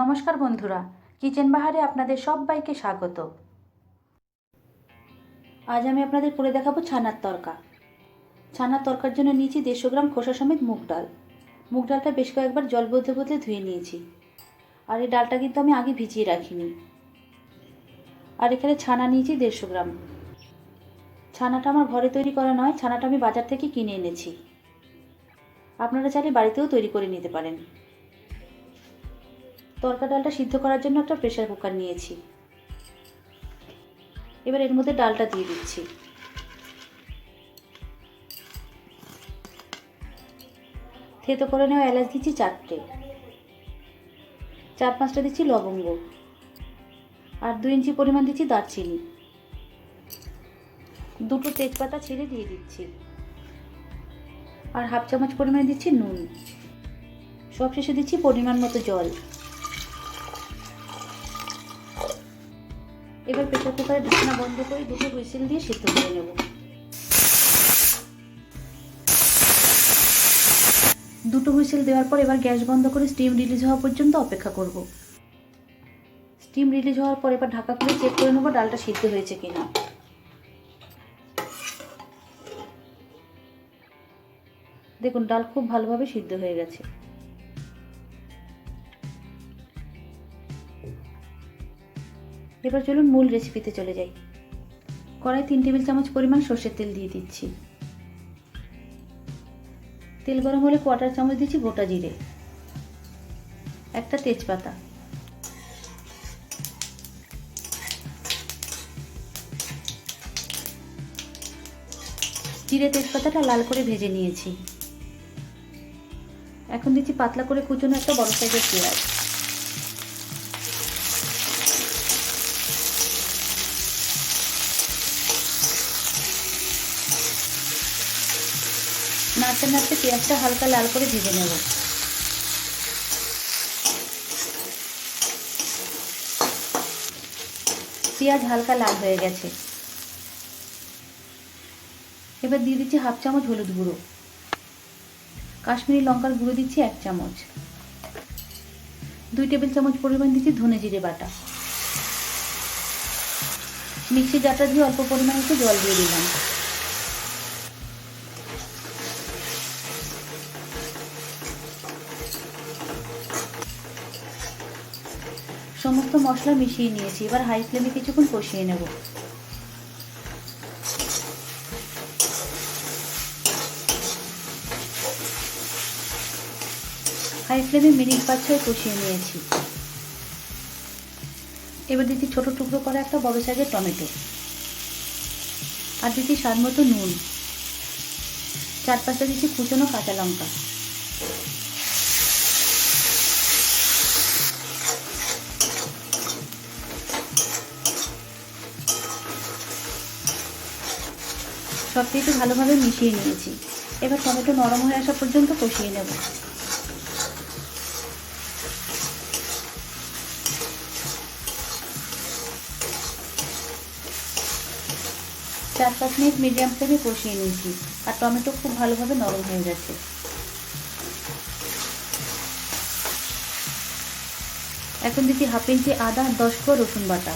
নমস্কার বন্ধুরা, কিচেন বাহারে আপনাদের সবাইকে স্বাগত। আজ আমি আপনাদের করে দেখাবো ছানার তরকা। ছানার তরকার জন্য নিয়েছি দেড়শো গ্রাম খোসা সমেত মুগ ডাল। মুগ ডালটা বেশ কয়েকবার জল বদলে বদলে ধুয়ে নিয়েছি। আর এই ডালটা কিন্তু আমি আগে ভিজিয়ে রাখিনি। আর এখানে ছানা নিয়েছি দেড়শো গ্রাম। ছানাটা আমার ঘরে তৈরি করা নয়, ছানাটা আমি বাজার থেকে কিনে এনেছি। আপনারা চাইলে বাড়িতেও তৈরি করে নিতে পারেন। তরকা ডালটা সিদ্ধ করার জন্য একটা প্রেশার কুকার নিয়েছি। এবার এর মধ্যে ডালটা দিয়ে দিচ্ছি। থেতো করে নেওয়া এলাচ দিচ্ছি চারটে। চার পাঁচটা দিচ্ছি লবঙ্গ। আর দু ইঞ্চি পরিমাণ দিচ্ছি দারচিনি। দুটো তেজপাতা ছেড়ে দিয়ে দিচ্ছি। আর হাফ চামচ পরিমাণে দিচ্ছি নুন। সব শেষে দিচ্ছি পরিমাণ মতো জল। এবার প্রেসার কুকারে ঢাকনা বন্ধ করে দুটো হুইসেল দিয়ে সিদ্ধ করে নেব। দুটো হুইসেল দেওয়ার পর এবার গ্যাস বন্ধ করে স্টিম রিলিজ হওয়া পর্যন্ত অপেক্ষা করব। স্টিম রিলিজ হওয়ার পর এবার ঢাকা খুলে চেক করে নেব ডালটা সিদ্ধ হয়েছে কিনা। দেখুন, ডাল খুব ভালোভাবে সিদ্ধ হয়ে গেছে। এবার চলুন মূল রেসিপিতে চলে যাই। কড়াই তিন টেবিল চামচ পরিমাণ সর্ষের তেল দিয়ে দিচ্ছি। তেল গরম হলে কোয়াটার চামচ দিচ্ছি গোটা জিরে। একটা তেজপাতা। জিরে তেজপাতাটা লাল করে ভেজে নিয়েছি। এখন দিচ্ছি পাতলা করে কুচনো একটা বড় সাইজের পেঁয়াজ। নাড়তে নাড়তে পেঁয়াজটা হালকা লাল করে ভেজে নেব। পেঁয়াজ হালকা লাল হয়ে গেছে। এবার দিয়ে দিচ্ছি হাফ চামচ হলুদ গুঁড়ো। কাশ্মীরি লঙ্কার গুঁড়ো দিচ্ছি এক চামচ। দুই টেবিল চামচ পরিমাণ দিচ্ছি ধনে জিরে বাটা। মিক্সি জারটা দিয়ে অল্প পরিমাণে একটু জল দিয়ে দিলাম। সমস্ত মশলা মিশিয়ে নিয়েছি। এবার হাই ফ্লেমে কিছুক্ষণ কষিয়ে নেব। হাই ফ্লেমে মিনিট পাঁচ ছয় কষিয়ে নিয়েছি। এবার দিচ্ছি ছোট টুকরো করা একটা বড় সাইজের টমেটো। আর দিচ্ছি স্বাদ মতো নুন। চার পাঁচটা দিচ্ছি কুচনো কাঁচা লঙ্কা। সব কিছু ভালোভাবে মিশিয়ে নিয়েছি। এবার টমেটো নরম হয়ে আসা পর্যন্ত কষিয়ে নেব। চার পাঁচ মিনিট মিডিয়াম ফ্লেমে কষিয়ে নিয়েছি। আর টমেটো খুব ভালোভাবে নরম হয়ে গেছে। এখন দিচ্ছি হাফ ইঞ্চি আদা দশ কোয়া রসুন বাটা।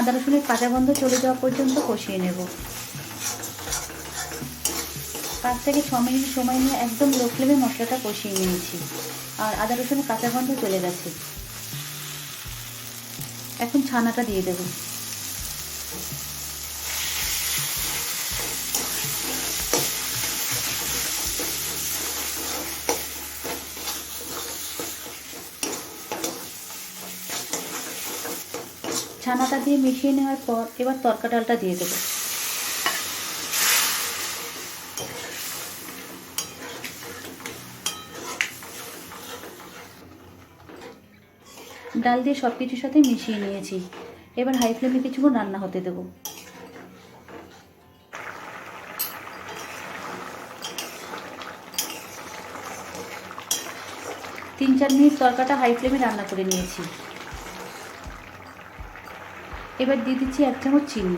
আদা রসুনের কাঁচা গন্ধ চলে যাওয়া পর্যন্ত কষিয়ে নেব। পাঁচ থেকে ছ মিনিট সময় নিয়ে একদম লো ফ্লেমে মশলাটা কষিয়ে নিয়েছি। আর আদা রসুনের কাঁচা গন্ধ চলে গেছে। এখন ছানাটা দিয়ে দেব। ছানাটা দিয়ে মিশিয়ে নেওয়ার পর এবার তরকা ডালটা দিয়ে দেবো। ডাল দিয়ে সব কিছুর সাথে মিশিয়ে নিয়েছি। এবার হাই ফ্লেমে কিছুক্ষণ রান্না হতে দেবো। তিন চার মিনিট তরকাটা হাই ফ্লেমে রান্না করে নিয়েছি। এবার দিয়ে দিচ্ছি এক চামচ চিনি।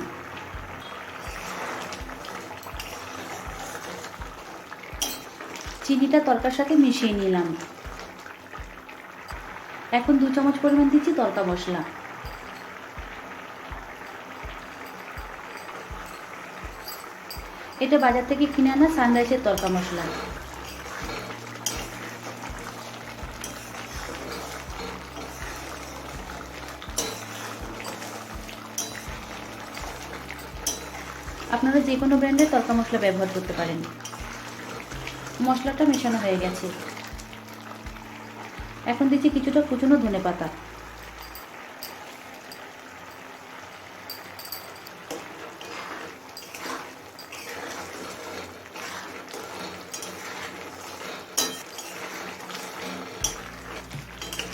চিনিটা তরকার সাথে মিশিয়ে নিলাম। এখন দু চামচ পরিমাণ দিচ্ছি তরকা মশলা। এটা বাজার থেকে কিনে আনা সানরাইজের তরকা মশলা। আপনারা যে কোনো ব্র্যান্ডের তরকা মশলা ব্যবহার করতে পারেন। মশলাটা মেশানো হয়ে গেছে। এখন দিচ্ছি কিছুটা কুচনো ধনে পাতা।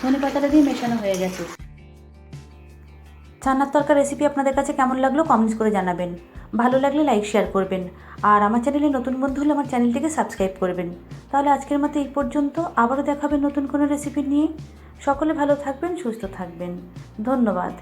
ধনে পাতাটা দিয়ে মেশানো হয়ে গেছে। ছানার তরকার রেসিপি আপনাদের কাছে কেমন লাগল কমেন্টস করে জানাবেন। ভালো লাগলে লাইক শেয়ার করবেন। আর আমার চ্যানেলে নতুন বন্ধু হলে আমার চ্যানেলটিকে সাবস্ক্রাইব করবেন। তাহলে আজকের মতো এই পর্যন্ত। আবারও দেখাবেন নতুন কোনো রেসিপি নিয়ে। সকলে ভালো থাকবেন, সুস্থ থাকবেন। ধন্যবাদ।